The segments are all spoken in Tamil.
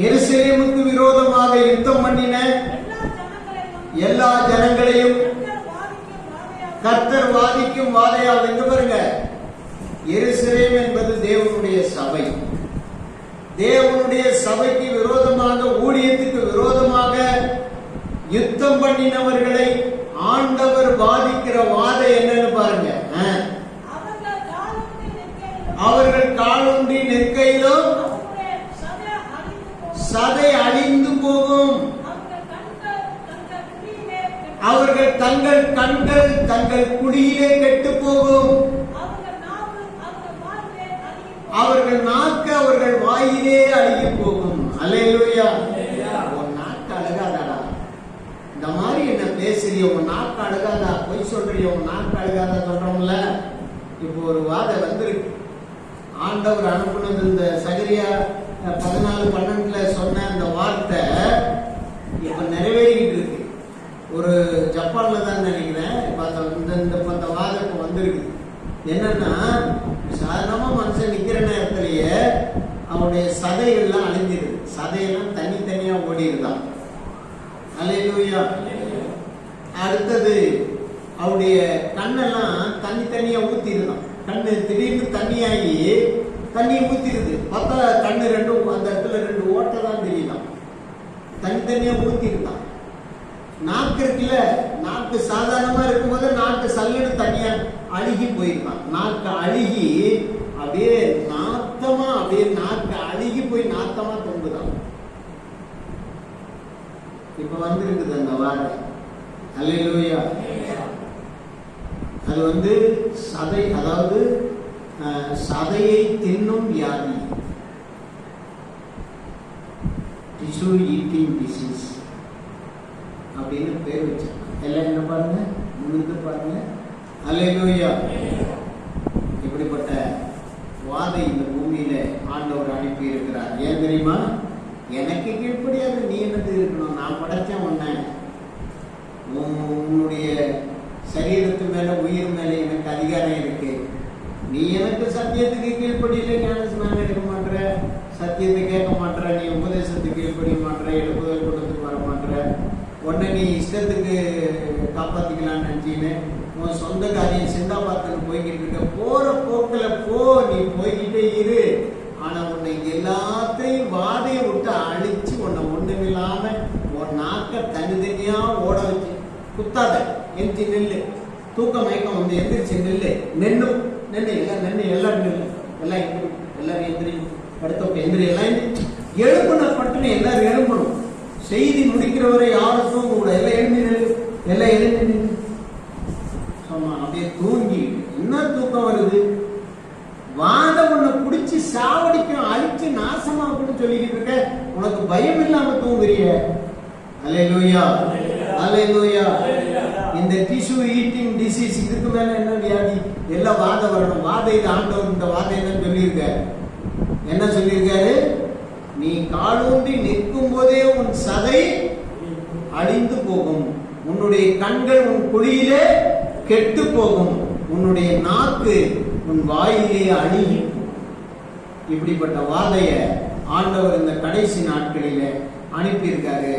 எருசலேமுக்கு விரோதமாக யுத்தம் பண்ணின எல்லா ஜனங்களையும் கர்த்தர் வாதிக்கும் வாதையால் எங்க பாருங்க. எருசலேம் என்பது தேவனுடைய சபை. தேவனுடைய சபைக்கு விரோதமாக ஊழியத்துக்கு விரோதமாக யுத்தம் பண்ணினவர்களை ஆண்டவர் பாதிக்கிற வாதை என்னன்னு பாருங்க. அவர்கள் காலொன்றி நிற்க அவருடைய சதை அழிந்து போகும். சதை அழிந்து போகும். அவர்கள் தங்கள் தங்கள் கண்கள் தங்கள் குடியிலே கெட்டு போகும். அவர்கள் அவர்கள் நாக்கு அவர்கள் வாயிலே அழுகி போகும். அலையிலோயா உன் நாக்கு அழுகாதாடா. இந்த மாதிரி என்ன பேசுறிய? உன் நாக்கு அழுகாதா? பொய் சொல்றிய? உன் நாக்கு அழுகாதா சொல்றோம்ல? இப்போ ஒரு வாதை வந்திருக்கு. ஆண்டவர் அனுப்புனது இந்த சகரியா பதினாலு பன்னெண்டுல சொன்ன அந்த வார்த்தை இப்ப நிறைவேறிக்கிட்டு இருக்கு. ஒரு ஜப்பான்ல தான் நினைக்கிறேன். இப்ப அந்த இந்த இந்த அந்த வாதம் இப்ப வந்திருக்கு. என்னன்னா சாதாரணமா மனுஷன் நிக்கிற நேரத்திலேயே அவனுடைய சதையெல்லாம் அழிஞ்சிருது. சதையெல்லாம் தனித்தனியா ஓடிடுதான். அலையிலூயா அடுத்தது அவனுடைய கண்ணெல்லாம் தனித்தனியா தனியா கண்ணு திடீர்னு தண்ணியாகி தண்ணியை ஊத்திருது பார்த்தா கண்ணு ரெண்டும் அந்த இடத்துல ரெண்டு ஓட்டை தான் தெரியுதான் தனித்தனியா ஊத்திருந்தான் நாக்கு இருக்குல்ல நாக்கு சாதாரணமா இருக்கும்போது நாக்கு சல்லுன்னு தனியா அழுகி போயிருக்கான் நாக்கு அழுகி அப்படியே நாத்தமா அப்படியே நாக்கு அழுகி போய் நாத்தமா தொங்குதான் இப்ப வந்திருக்குது அந்த வாடை அல்லேலூயா. அது வந்து சதை அதாவது சதையை தின்னும் வியாதி டிஷ்யூ ஈட்டிங் டிசீஸ் அப்படின்னு பேர் வச்சிருக்காங்க. எல்லாம் என்ன பாருங்க? முன்னுக்கு பாருங்க. அல்லேலூயா இப்படிப்பட்ட வாதை இந்த பூமியில ஆண்டவர் அனுப்பி இருக்கிறார் ஏன் தெரியுமா? எனக்கு கீழ்ப்படியாது நீ என்னது இருக்கணும்? நான் படைச்சேன் உன்னை உன்- உன்னுடைய சரீரத்து மேல உயிர் மேல எனக்கு அதிகாரம் இருக்கு நீ எனக்கு சத்தியத்துக்கு கீழ்ப்படியில ஞானஸ்நானம் எடுக்க மாட்டற சத்தியத்தை கேட்க மாட்டற நீ உபதேசத்துக்கு கீழ்ப்படிய மாட்டற எழுப்புதல் கூட்டத்துக்கு வர மாட்டற உடனே நீ இஷ்டத்துக்கு காப்பாத்திக்கலாம்னு நினச்சின்னு உன் சொந்த காரியம் சிந்தாபாத்துக்கு போய்கிட்டு இருக்க போற போக்குல போ நீ போய்கிட்டே இரு. ஆனா உன்னை எல்லாத்தையும் வாதையை விட்டு அழிச்சு உன்னை ஒண்ணுமில்லாம உன் நாக்க தனித்தனியா ஓட வச்சு குத்தாத. எந்திரி நெல்லு. தூக்க மயக்கம் வந்து எந்திரிச்சு நெல்லு. நெல்லு. நெல்லு எல்லாம் நெல்லு எல்லாரும் நெல்லு எல்லாம் எந்திரி எல்லாரும் எந்திரி. அடுத்த எந்திரி எல்லாம் எழுப்புன பட்டுன்னு எல்லாரும் எழும்பணும். செய்தி முடிக்கிறவரை யாரும் தூங்க கூட எல்லாம் எழுந்தி நெல்லு எல்லாம் எழுந்தி நில்லு சொன்னான் அப்படியே தூங்கி என்ன தூக்கம் வருது? வாத உன்னை பிடிச்சி சாவடிக்கும் அழிச்சு நாசமாக்கணும் சொல்லிக்கிட்டு இருக்க. உனக்கு பயம் இல்லாம தூங்குறிய. அலையலூயா. அலையலூயா. இந்த டிஷ்யூ ஈட்டிங் டிசீஸ் இதுக்கு மேல என்ன வியாதி? எல்லாம் வாதை வரணும் வாதை இது ஆண்டவர் இந்த வாதை என்ன சொல்லியிருக்க என்ன சொல்லியிருக்காரு? நீ காலூன்றி நிற்கும் போதே உன் சதை அழிந்து போகும். உன்னுடைய கண்கள் உன் குழியிலே கெட்டு போகும். உன்னுடைய நாக்கு உன் வாயிலே அழுகி இப்படிப்பட்ட வாதைய ஆண்டவர் இந்த கடைசி நாட்களில அனுப்பியிருக்காரு.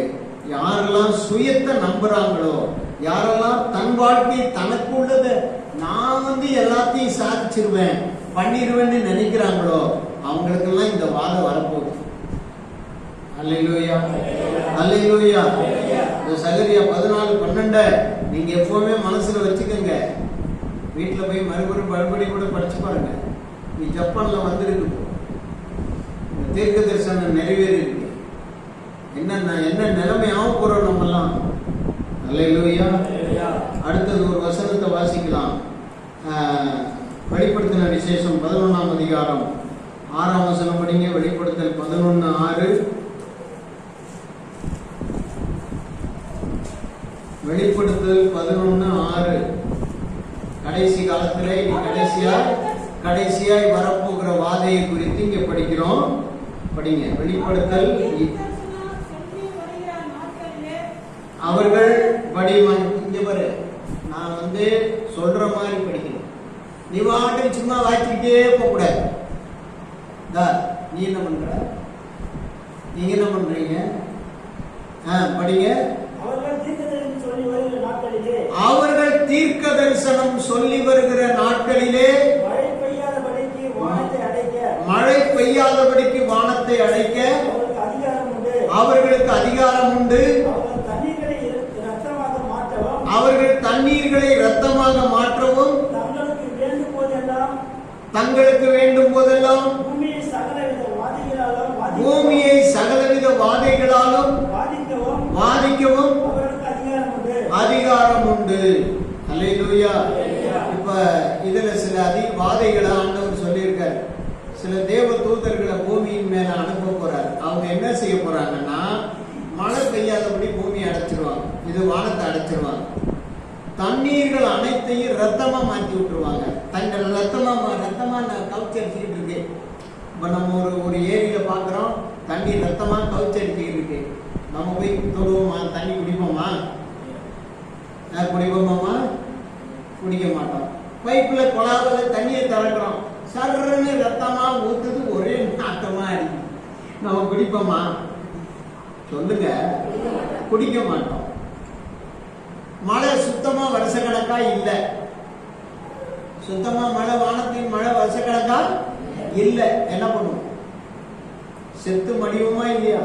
யாரெல்லாம் சுயத்தை நம்புறாங்களோ யாரெல்லாம் தன் வாழ்க்கை தனக்கு உள்ளதை நான் வந்து எல்லாத்தையும் சாதிச்சிருவேன். பண்ணிடுவேன்னு நினைக்கிறாங்களோ அவங்களுக்கெல்லாம் இந்த வாதம் வரப்போகுது. அல்லேலூயா. அல்லேலூயா. இந்த சகரியா பதினாலு பன்னெண்ட நீங்க எப்பவுமே மனசுல வச்சுக்கோங்க. வீட்டுல போய் மறுபடியும் மறுபடியும் கூட படிச்சு பாருங்க. நீ ஜப்பான்ல வந்திருக்கு இந்த தீர்க்க தரிசனம் நிறைவேறி இருக்கு என்ன என்ன நிலைமை ஆக போறோம் நம்மெல்லாம். அடுத்தது ஒரு வசனத்தை வாசிக்கலாம். ஆஹ், வெளிப்படுத்தின விசேஷம் பதினொன்றாம் அதிகாரம். ஆறாம் வசனம் படிங்க வெளிப்படுத்தல் பதினொன்னு ஆறு. வெளிப்படுத்தல் பதினொன்னு ஆறு. கடைசி காலத்துல இனி கடைசியா கடைசியாய் வரப்போகிற வாதையை குறித்து இங்க படிக்கிறோம். படிங்க வெளிப்படுத்தல் இ- தீர்க்கதரிசனம் சொல்லி வருகிற நாட்களிலே அவர்கள் வடிவம் இங்க பாரு. நான் வந்து சொல்ற மாதிரி படிக்கணும் நீ வாட்டுக்கு சும்மா வாய்ச்சிக்கிட்டே போக கூடாது. தா, நீ என்ன பண்ற? நீங்க என்ன பண்றீங்க? ஆ, படிங்க. அவர்கள் தீர்க்க தரிசனம் சொல்லி வருகிற நாட்களிலே மழை பெய்யாதபடிக்கு வானத்தை அடைக்க மழை பெய்யாதபடிக்கு வானத்தை அடைக்க அவர்களுக்கு அதிகாரம் உண்டு அவர்களுக்கு அதிகாரம் உண்டு அவர்கள் தண்ணீர்களை இர- இரத்தமாக மாற்றவும் அவர்கள் தண்ணீர்களை இரத்தமாக மாற்றவும் தங்களுக்கு வேண்டும் போதெல்லாம் தங்களுக்கு வேண்டும் போதெல்லாம் பூமியை சகலவித வாதிகளாலும் வாதிக்கவும். அதிகாரம் உண்டு. அல்லேலூயா இப்ப இதுல சில அதி வாதைகளை ஆண்டவர் சொல்லியிருக்காரு. சில தேவ தூதர்களை பூமியின் மேல அனுப்ப போறாரு. அவங்க என்ன செய்ய போறாங்கன்னா மழை பெய்யாதபடி பூமியை அடைச்சிருவாங்க. இது வானத்தை அடைச்சிருவாங்க. தண்ணீர்கள் அனைத்தையும் ரத்தமா மாற்றி விட்டுருவாங்க. தங்கள் ரத்தமா மா- ரத்தமா நான் கவுச்சி அடிச்சுக்கிட்டு இருக்கு இப்போ நம்ம ஒரு ஒரு ஏரியில பாக்குறோம் தண்ணி ரத்தமா கவுச்சி அடிச்சுக்கிட்டு இருக்கு. நம்ம போய் தொடுவோமா? தண்ணி குடிப்போமா? குடிப்போமாமா குடிக்க மாட்டோம். பைப்பில் குழாவில் தண்ணியை திறக்கிறோம். சர்றன்னு ரத்தமா ஊத்துது ஒரே நாட்டமா அடிக்கும் நம்ம குடிப்போமா? சொல்லுங்க. குடிக்க மாட்டோம். மழை சுத்தமா வருஷக்கணக்கா இல்ல. சுத்தமா மழை வானத்தின் மழை வருஷ கணக்கா இல்ல. என்ன பண்ணுவோம் செத்து மடியுமா இல்லையா?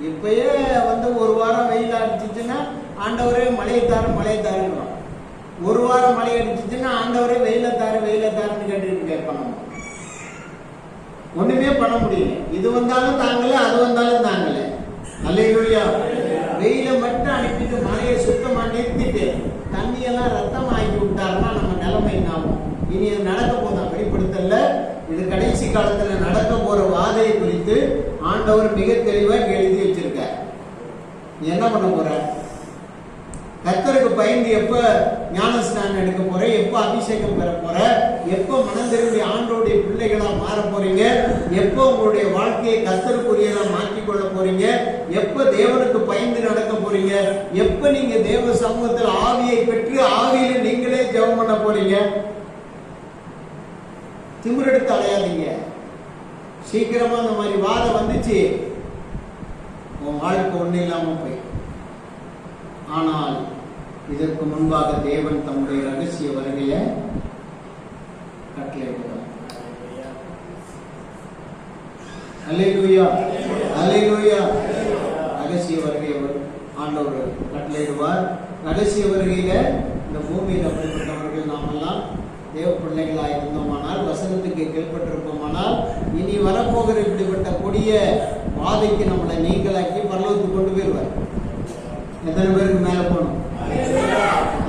இப்பயே வந்து ஒரு வாரம் வெயில் அடிச்சிச்சுன்னா ஆண்டவரே மழையை தாரு மழையை தாருங்கிறோம் ஒரு வாரம் மழை அடிச்சிச்சுன்னா ஆண்டவரே வெயில தாரு வெயில தாருன்னு கேட்டுட்டு கேட்பாங்க. ஒண்ணுமே பண்ண முடியல. இது வந்தாலும் தாங்கல அது வந்தாலும் தாங்கல. அல்லையா அனுப்பிட்டு மழையை சுத்தமாக நிறுத்திட்டு தண்ணியெல்லாம் ரத்தம் ஆகி விட்டாருன்னா நம்ம நிலைமை என்ன ஆகும்? இனி அது நடக்க போதா வெளிப்படுத்தல இது கடைசி காலத்துல நடக்க போற வாதையை குறித்து ஆண்டவர் மிக தெளிவா எழுதி வச்சிருக்கார். என்ன பண்ண போற? கர்த்தருக்கு பயந்து எப்ப ஞான ஸ்நானம் எடுக்க போற எப்ப அபிஷேகம் பெற போற எப்ப மனம் ஆண்டோடைய பிள்ளைகளா மாற போறீங்க எப்ப உங்களுடைய வாழ்க்கையை கத்தருக்குரியதா மாற்றிக் கொள்ள போறீங்க எப்ப தேவனுக்கு பயந்து நடக்க போறீங்க எப்ப நீங்க தேவ சமூகத்தில் ஆவியை பெற்று ஆவியில நீங்களே ஜெபம் பண்ண போறீங்க. திமிரெடுத்து அலையாதீங்க. சீக்கிரமா அந்த மாதிரி வாதம் வந்துச்சு. உன் வாழ்க்கை ஒண்ணு இல்லாம போய் ஆனால் இதற்கு முன்பாக தேவன் தம்முடைய ரகசிய வருகையை கட்டளையிடுகிறார். அல்லேலூயா அல்லேலூயா. ரகசிய வருகை ஆண்டவர் கட்டளையிடுவார். ரகசிய வருகையில இந்த பூமியில் அப்படிப்பட்டவர்கள் நாமெல்லாம் தேவ பிள்ளைகளாக இருந்தோமானால் வசனத்துக்கு கீழ்பட்டிருப்போமானால் இனி வரப்போகிற இப்படிப்பட்ட கொடிய பாதைக்கு நம்மளை நீங்களாக்கி பரலோகத்துக்கு கொண்டு போயிடுவார். எத்தனை பேருக்கு மேல போகணும்?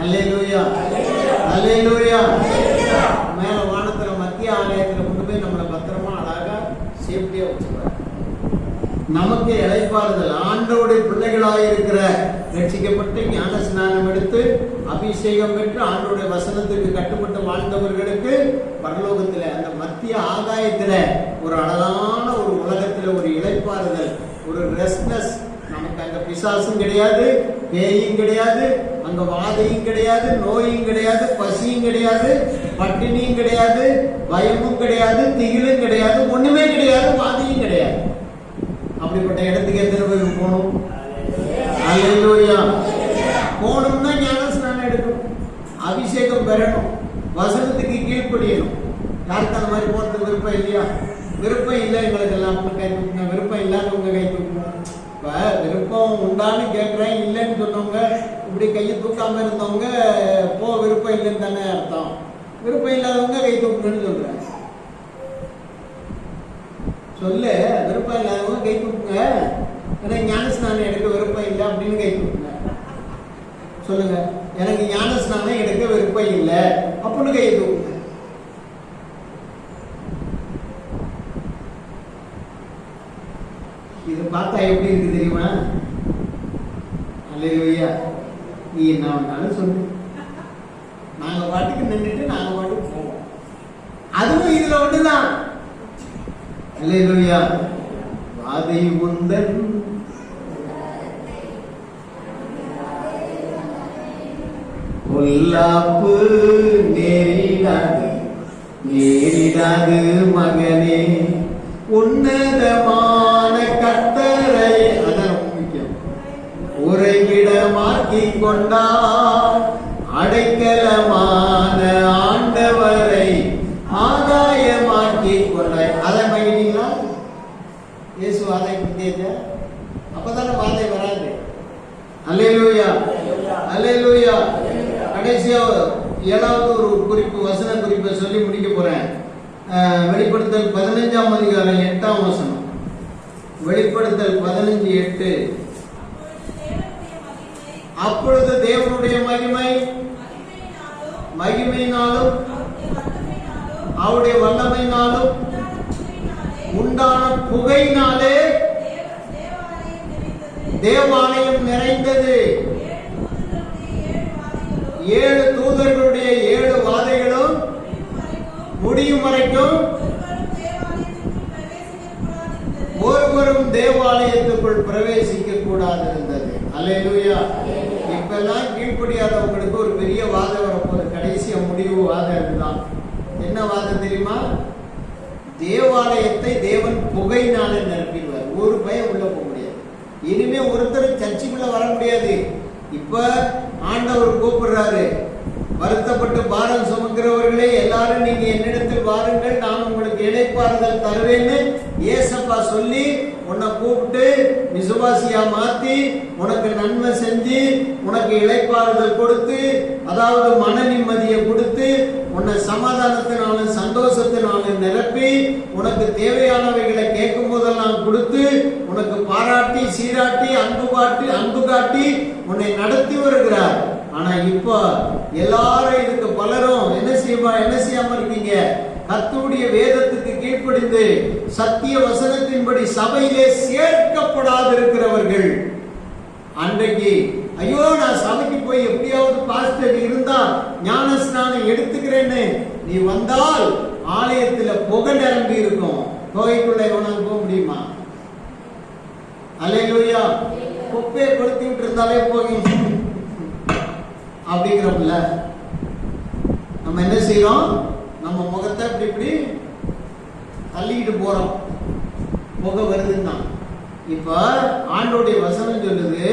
அல்லேலூயா அல்லேலூயா மேல வானத்துல மத்திய ஆலயத்துல கொண்டு போய் நம்மளை பத்திரமா அழகா சேஃப்டியா வச்சுக்கிறார் நமக்கு இழைப்பாறுதல் ஆண்டோடைய பிள்ளைகளாக இருக்கிற ரட்சிக்கப்பட்டு ஞான ஸ்நானம் எடுத்து அபிஷேகம் பெற்று ஆண்டோடைய வசனத்துக்கு கட்டுப்பட்டு வாழ்ந்தவர்களுக்கு பரலோகத்தில் அந்த மத்திய ஆகாயத்தில் ஒரு அழகான ஒரு உலகத்தில் ஒரு இழைப்பாறுதல் ஒரு ரெஸ்ட்னஸ் நமக்கு அந்த பிசாசும் கிடையாது பேயும் கிடையாது அங்க வாதையும் கிடையாது நோயும் கிடையாது பசியும் கிடையாது பட்டினியும் கிடையாது பயமும் கிடையாது திகிலும் கிடையாது ஒண்ணுமே கிடையாது வாதையும் கிடையாது. அப்படிப்பட்ட இடத்துக்கு எத்தனை பேருக்கு போகணும்? போகணும்னா ஞான ஸ்நானம் எடுக்கணும். அபிஷேகம் பெறணும். வசனத்துக்கு கீழ்ப்படியணும். யாருக்கு அந்த மாதிரி போறதுக்கு விருப்பம் இல்லையா? விருப்பம் இல்லை எங்களுக்கு எல்லாம் அப்ப கை தூக்குங்க. விருப்பம் இல்லாதவங்க கை தூக்குங்க. இப்ப விருப்பம் உண்டான்னு கேட்கிறேன் இல்லைன்னு சொன்னவங்க இப்படி கையை தூக்காம இருந்தவங்க போ விருப்பம் இல்லைன்னு தானே அர்த்தம். விருப்பம் இல்லாதவங்க கை தூக்குங்கன்னு சொல்றேன். சொல்லு விருப்பம் இல்லாதவங்க கை தூக்குங்க. எனக்கு ஞானஸ்நானம் எடுக்க விருப்பம் இல்லை அப்படின்னு கை தூக்குங்க. சொல்லுங்க. எனக்கு ஞானஸ்நானம் எடுக்க விருப்பம் இல்லை அப்படின்னு கை தூக்குங்க இது பார்த்தா எப்படி இருக்கு தெரியுமா? அல்லையா நீ என்ன வேணாலும் சொல்லு. நாங்க பாட்டுக்கு நின்றுட்டு நாங்க பாட்டுக்கு போவோம். அதுவும் இதுல ஒண்ணுதான். அல்லையா வாதை முந்தன் பொல்லாப்பு நேரிடாது. நேரிடாது மகனே. கொண்டார் அடைக்கலமான ஆண்டவரை ஆதாயமாக்கி கொண்டாய் அதை பண்ணிட்டீங்களா இயேசு வாதை கொடுத்தீங்க அப்பதானே வாதை வராது. அல்லேலூயா. அல்லேலூயா. கடைசியா ஏழாவது ஒரு குறிப்பு வசன குறிப்பை சொல்லி முடிக்க போறேன். வெளிப்படுத்தல் பதினஞ்சாம் அதிகாரம் எட்டாம் வசனம். வெளிப்படுத்தல் பதினஞ்சு எட்டு. அப்பொழுது தேவனுடைய மகிமை மகிமையினாலும் அவருடைய வல்லமையினாலும் உண்டான புகையினாலே தேவாலயம் நிறைந்தது. ஏழு தூதர்களுடைய ஏழு வாதைகளும் முடியும் வரைக்கும் ஒருவரும் தேவாலயத்துக்குள் பிரவேசிக்க கூடாது இருந்தது அல்லேலூயா. இப்பெல்லாம் கீழ்ப்படியாதவங்களுக்கு ஒரு பெரிய வாதம் வரப்போகுது. கடைசியா முடிவு வாதம் இதுதான் என்ன வாதம் தெரியுமா? தேவாலயத்தை தேவன் புகையினாலே நிரப்பிடுவார். ஒரு பயம் உள்ள போக முடியாது. இனிமே ஒருத்தர் சர்ச்சுக்குள்ள வர முடியாது. இப்ப ஆண்டவர் கூப்பிடுறாரு. வருத்தப்பட்டு பாரம் சுமக்கிறவர்களே எல்லாரும் நீங்க என்னிடத்தில் வாருங்கள். நான் உங்களுக்கு இழைப்பாறுதல் தருவேன்னு ஏசப்பா சொல்லி உன்னை கூப்பிட்டு விசுவாசியா மாத்தி உனக்கு நன்மை செஞ்சு உனக்கு இழைப்பாறுதல் கொடுத்து அதாவது மன நிம்மதியை கொடுத்து உன்னை சமாதானத்தினாலும் சந்தோஷத்தினாலும் நிரப்பி உனக்கு தேவையானவைகளை கேட்கும் போதெல்லாம் கொடுத்து உனக்கு பாராட்டி சீராட்டி அன்பு காட்டி அன்பு காட்டி உன்னை நடத்தி வருகிறார். ஆனா இப்போ எல்லாரும் இதுக்கு பலரும் என்ன செய்வா என்ன செய்யாம இருக்கீங்க? கர்த்தருடைய வேதத்துக்கு கீழ்ப்படிந்து சத்திய வசனத்தின்படி சபையிலே சேர்க்கப்படாதிருக்கிறவர்கள். அன்றைக்கு ஐயோ நான் சபைக்கு போய் எப்படியாவது பாஸ்டர் இருந்தா ஞான ஸ்நானம் எடுத்துக்கிறேன்னு நீ வந்தால் ஆலயத்துல புகை நிரம்பி இருக்கும். புகைக்குள்ள எவனாலும் போக முடியுமா? அலையிலூயா குப்பையை கொளுத்தி இருந்தாலே போகும் அப்படிங்கிறோம்ல. நம்ம என்ன செய்யறோம் நம்ம முகத்தை இப்படி இப்படி தள்ளிக்கிட்டு போறோம். புகை வருதுன்னா. இப்ப ஆண்டோடைய வசனம் சொல்லுது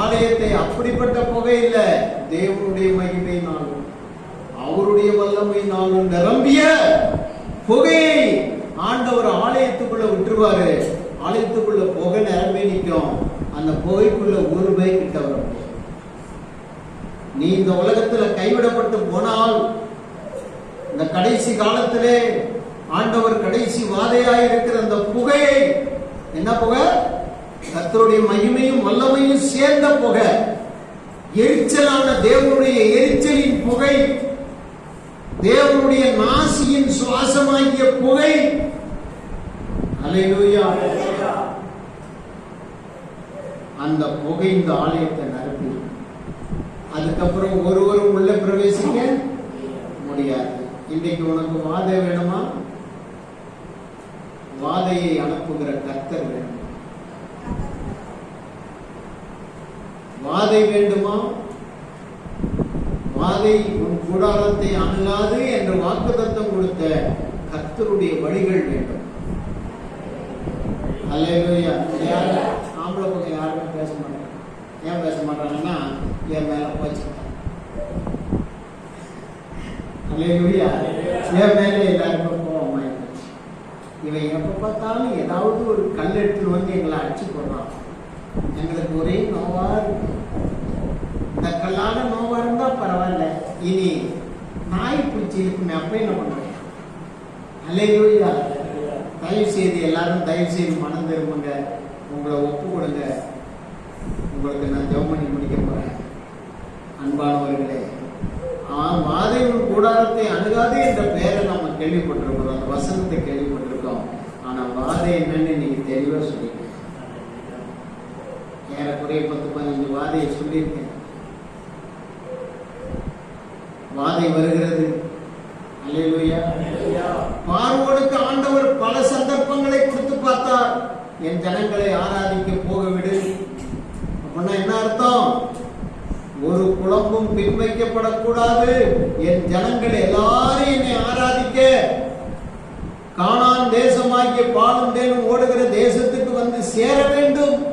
ஆலயத்தை அப்படிப்பட்ட புகை இல்ல தேவனுடைய மகிமையினாலும் அவருடைய வல்லமையினாலும் நிரம்பிய புகையை ஆண்டவர் ஆலயத்துக்குள்ள விட்டுருவாரு. ஆலயத்துக்குள்ள புகை நிரம்பி நிற்கும். அந்த புகைக்குள்ள ஒரு பை கிட்ட வர நீ இந்த உலகத்துல கைவிடப்பட்டு போனால் இந்த கடைசி காலத்திலே ஆண்டவர் கடைசி வாதையாய் இருக்கிற அந்த புகையை என்ன புகை? கத்தருடைய மகிமையும் வல்லமையும் சேர்ந்த புகை. எரிச்சலான தேவனுடைய எரிச்சலின் புகை தேவனுடைய நாசியின் சுவாசமாகிய புகை. அலையூயா அந்த புகை இந்த ஆலயத்தை நிரப்பி அதுக்கப்புறம் ஒருவரும் உள்ள பிரவேசிக்க முடியாது. இன்றைக்கு உனக்கு வாதை வேணுமா? வாதையை அனுப்புகிற கர்த்தர் வேணும்? வாதை வேண்டுமா? வாதை உன் கூடாரத்தை அணுகாது என்று வாக்குத்தத்தம் கொடுத்த கர்த்தருடைய வழிகள் வேண்டும். அல்லேலூயா யாரும் ஆம்பளை பக்கம் யாருமே பேச மாட்டாங்க ஏன் பேச மாட்டாங்கன்னா என் மேல போச்சு அல்லேலூயா என் மேல எல்லாருமே கோவமா இவன் எப்போ பார்த்தாலும் ஏதாவது ஒரு கல் எடுத்துட்டு வந்து எங்களை அடிச்சு போடுறான். எங்களுக்கு ஒரே நோவா இருக்கு இந்த கல்லான நோவா இருந்தா பரவாயில்ல இனி நாய் பிடிச்சி இருக்குமே அப்ப என்ன பண்றேன் அலையோயா தயவு செய்து எல்லாரும் தயவு செய்து மனம் திரும்புங்க உங்களை ஒப்பு கொடுங்க உங்களுக்கு நான் ஜெபம் பண்ணி முடிக்க போறேன். அன்பானவர்களே மாதேவன் கூடாரத்தை அணுகாதே என்ற பெயரை நம்ம கேள்விப்பட்டிருக்கிறோம். அந்த வசனத்தை கேள்விப்பட்டிருக்கோம். ஆனா வாதை என்னன்னு நீங்க தெளிவா சொல்லிட்டீங்க ஏறக்குறைய பத்து பதினஞ்சு வாதையை சொல்லியிருக்கேன். வாதை வருகிறது அல்லேலூயா பார்வோனுக்கு ஆண்டவர் பல சந்தர்ப்பங்களை கொடுத்து பார்த்தார் என் ஜனங்களை ஆராதிக்க போக விடு அப்படின்னா என்ன அர்த்தம் ஒரு குழம்பும் என் ஜனங்கள் எல்லாரும் என்னை ஆராதிக்க. காணான் தேசமாகிய பாலும் தேனும் ஓடுகிற தேசத்துக்கு வந்து சேர வேண்டும்.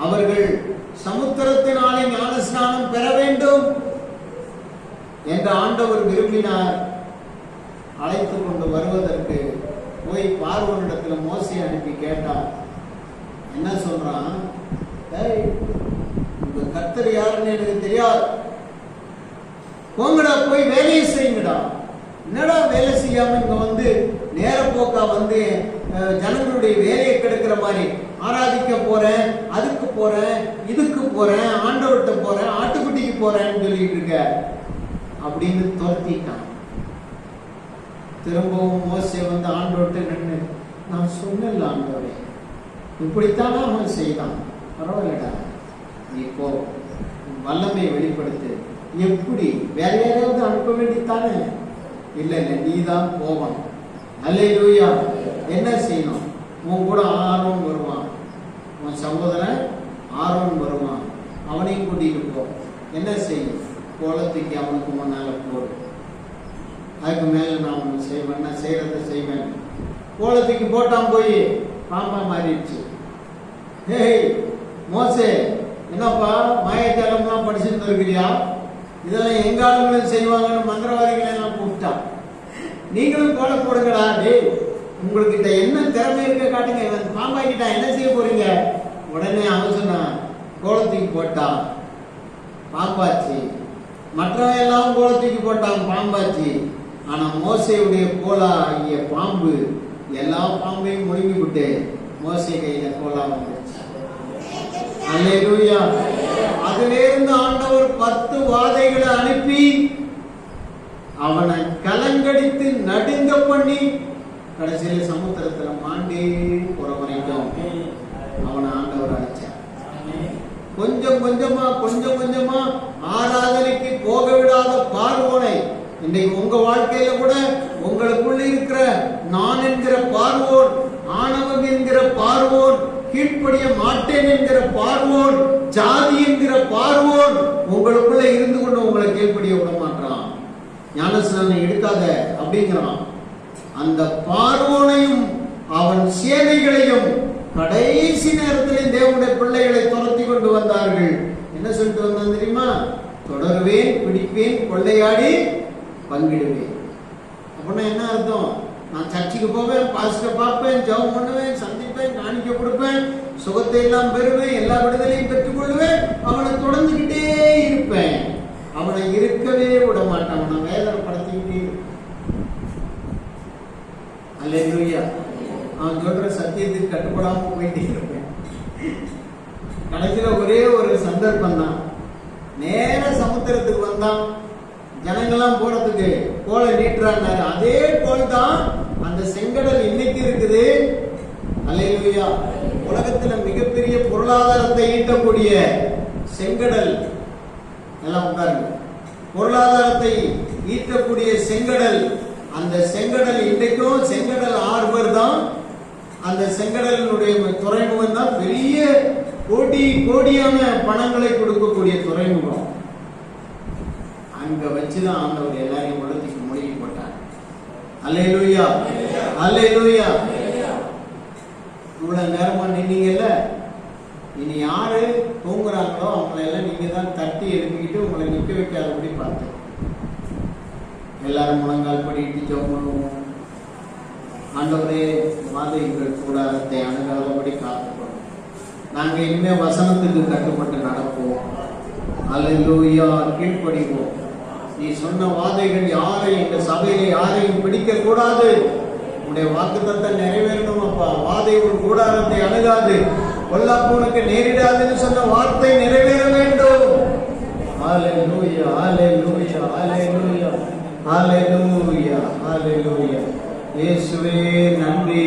அவர்கள் சமுத்திரத்தினாலே ஞானஸ்நானம் பெற வேண்டும் என்று ஆண்டவர் விரும்பினார். அழைத்து கொண்டு வருவதற்கு போய் பார்வனிடத்துல மோசை அனுப்பி கேட்டார். என்ன சொல்றான்? உங்க கர்த்தர் யாருன்னு எனக்கு தெரியாது. போங்கடா போய் வேலையை செய்யுங்கடா. என்னடா வேலை செய்யாம இங்க வந்து நேரப்போக்கா வந்து ஜனங்களுடைய வேலையை கெடுக்கிற மாதிரி? ஆராதிக்க போறேன் அதுக்கு போறேன் இதுக்கு போறேன் ஆண்டவர்கிட்ட போறேன் ஆட்டுக்குட்டிக்கு போறேன்னு சொல்லிட்டு இருக்க. அப்படின்னு துரத்திட்டான். திரும்பவும் மோசை வந்து ஆண்டவர்கிட்ட நின்று நான் சொன்னல ஆண்டவரே இப்படித்தானே அவன் செய்தான்? பரவாயில்லடா நீ போ வல்லமை வெளிப்படுத்து. எப்படி? வேற யாரையாவது அனுப்ப வேண்டித்தானே இல்ல இல்ல நீ தான் போவான் அல்லேலூயா. என்ன செய்யணும்? உன் கூட ஆர்வம் வருவான். உன் சகோதரன் ஆர்வம் வருவான். அவனையும் கூட்டிகிட்டு போ. என்ன செய்யும்? கோலத்துக்கு அவனுக்கு முன்னால போடு. அதுக்கு மேலே நான் ஒன்று செய்வேன். நான் செய்கிறத செய்வேன். கோலத்துக்கு போட்டான் போய் பாம்பா மாறிடுச்சு. ஹேய் மோசே என்னப்பா மாயஜாலம்லாம் படிச்சுட்டு இருக்கிறியா இதெல்லாம் எங்க ஆளுங்களும் செய்வாங்கன்னு மந்திரவாதிகளை எல்லாம் கூப்பிட்டான். நீங்களும் கோலை போடுங்களா டே உங்களுக்கு என்ன திறமை இருக்க காட்டுங்க. இவன் பாம்பாக்கிட்டா என்ன செய்ய போறீங்க? உடனே அவன் சொன்னான் கோலத்துக்கு போட்டான். பாம்பாச்சு. மற்றவன் எல்லாம் கோலத்துக்கு போட்டான் பாம்பாச்சு. ஆனா மோசையுடைய கோலா ஆகிய பாம்பு எல்லா பாம்பையும் முழுங்கி விட்டு மோசை கையில கோலா வந்து அதிலிருந்து ஆண்டவர் பத்து வாதைகளை அனுப்பி அவனை கலங்கடித்து நடுங்க பண்ணி கடைசியில சமுத்திரத்துல மாண்டே போற வரைக்கும் அவனை ஆண்டவர் அழைச்சார். கொஞ்சம் கொஞ்சமா கொஞ்சம் கொஞ்சமா ஆராதனைக்கு போக விடாத பார்வோனை இன்னைக்கு உங்க வாழ்க்கையில கூட உங்களுக்குள்ள இருக்கிற நான் என்கிற பார்வோன் என்கிற பார்வோன் கீழ்ப்படிய மாட்டேன் என்கிற பார்வோன் ஜாதி என்கிற பார்வோன் உங்களுக்குள்ள இருந்து கொண்டு உங்களை கீழ்ப்படிய விட மாட்டான் ஞானஸ்நானம் எடுக்காத அப்படிங்கிறான். அந்த பார்வோனையும் அவன் சேனைகளையும் கடைசி நேரத்தில் தேவனுடைய பிள்ளைகளை துரத்தி கொண்டு வந்தார்கள். என்ன சொல்லிட்டு வந்தான் தெரியுமா? தொடருவேன் பிடிப்பேன் கொள்ளையாடி பங்கிடுவேன். அப்படின்னா என்ன அர்த்தம்? நான் சர்ச்சுக்கு போவேன் பாஸ்டரை பார்ப்பேன் ஜெபம் பண்ணுவேன் சந்திப்பேன் காணிக்க கொடுப்பேன் சுகத்தை எல்லாம் பெறுவேன் எல்லா விடுதலையும் பெற்றுக்கொள்வேன் அவனை தொடர்ந்துகிட்டே இருப்பேன். அவனை இருக்கவே விட மாட்டான் அவனை வேதனைப்படுத்திக்கிட்டே இருப்பேன். அல்லேலூயா அவன் சொல்ற சத்தியத்துக்கு கட்டுப்படாம போயிட்டே இருப்பேன். கடைசியில ஒரே ஒரு சந்தர்ப்பம் தான் நேர சமுத்திரத்துக்கு வந்தான். ஜனங்கள்லாம் போறதுக்கு கோலை நீட்டுறாங்க. அதே போல் தான் அந்த செங்கடல் இன்னைக்கு இருக்குது. அல்லேலூயா. உலகத்துல மிகப்பெரிய பொருளாதாரத்தை ஈட்டக்கூடிய செங்கடல். எல்லாம் உட்காருங்க. பொருளாதாரத்தை ஈட்டக்கூடிய செங்கடல். அந்த செங்கடல் இன்றைக்கும் செங்கடல் ஆர்வர் தான். அந்த செங்கடலினுடைய துறைமுகம் தான் பெரிய கோடி கோடியான பணங்களை கொடுக்கக்கூடிய துறைமுகம். அங்க வச்சுதான் ஆண்டவர் எல்லாரையும் உலகத்துக்கு மூழ்கி போட்டார். அல்லேலூயா. அல்லேலூயா. இவ்வளவு நேரமா நின்னீங்கல்ல? இனி யாரு தூங்குறாங்களோ அவங்கள எல்லாம் நீங்க தான் தட்டி எழுப்பிக்கிட்டு உங்களை நிக்க வைக்காதபடி பார்த்து. எல்லாரும் முழங்கால் படிட்டு ஜெபம் பண்ணுவோம் ஆண்டவரே மாதைகள் கூடாரத்தை அணுகாதபடி காத்துக்கணும் நாங்க இனிமே வசனத்துக்கு கட்டுப்பட்டு நடப்போம். அல்லேலூயா. கீழ்ப்படிவோம். நீ சொன்ன வாதைகள் யாரையும் இந்த சபையில யாரையும் பிடிக்க கூடாது உன்னுடைய வாக்குத்தத்தை நிறைவேறணும் அப்பா. வாதை ஒரு கூடாரத்தை அணுகாது. கொல்லாப்பூனுக்கு நேரிடாதுன்னு சொன்ன வார்த்தை நிறைவேற வேண்டும். ஹalleluya ஹalleluya ஹalleluya ஹalleluya ஹalleluya. இயேசுவே நன்றி.